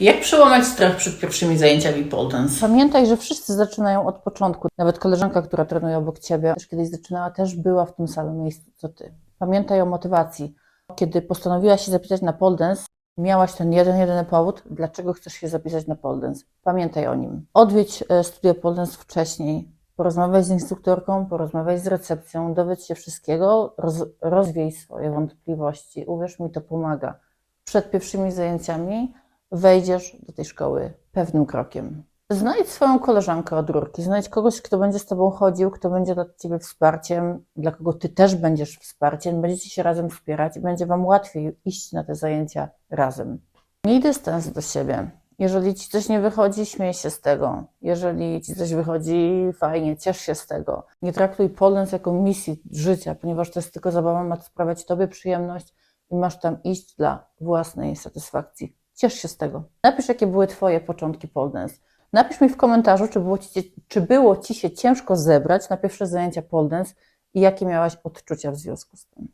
Jak przełamać strach przed pierwszymi zajęciami pole dance? Pamiętaj, że wszyscy zaczynają od początku. Nawet koleżanka, która trenuje obok ciebie, też kiedyś zaczynała, też była w tym samym miejscu co ty. Pamiętaj o motywacji. Kiedy postanowiłaś się zapisać na pole dance, miałaś ten jeden, jedyny powód, dlaczego chcesz się zapisać na pole dance. Pamiętaj o nim. Odwiedź e, studio pole dance wcześniej. Porozmawiaj z instruktorką, porozmawiaj z recepcją, dowiedz się wszystkiego, roz, rozwiej swoje wątpliwości. Uwierz mi, to pomaga. Przed pierwszymi zajęciami wejdziesz do tej szkoły pewnym krokiem. Znajdź swoją koleżankę od rurki, znajdź kogoś, kto będzie z tobą chodził, kto będzie dla ciebie wsparciem, dla kogo ty też będziesz wsparciem, będziecie się razem wspierać i będzie wam łatwiej iść na te zajęcia razem. Miej dystans do siebie. Jeżeli ci coś nie wychodzi, śmiej się z tego. Jeżeli ci coś wychodzi, fajnie, ciesz się z tego. Nie traktuj polens jako misji życia, ponieważ to jest tylko zabawa, ma to sprawiać tobie przyjemność i masz tam iść dla własnej satysfakcji. Ciesz się z tego. Napisz, jakie były Twoje początki pole dance. Napisz mi w komentarzu, czy było, ci, czy było Ci się ciężko zebrać na pierwsze zajęcia pole dance i jakie miałaś odczucia w związku z tym.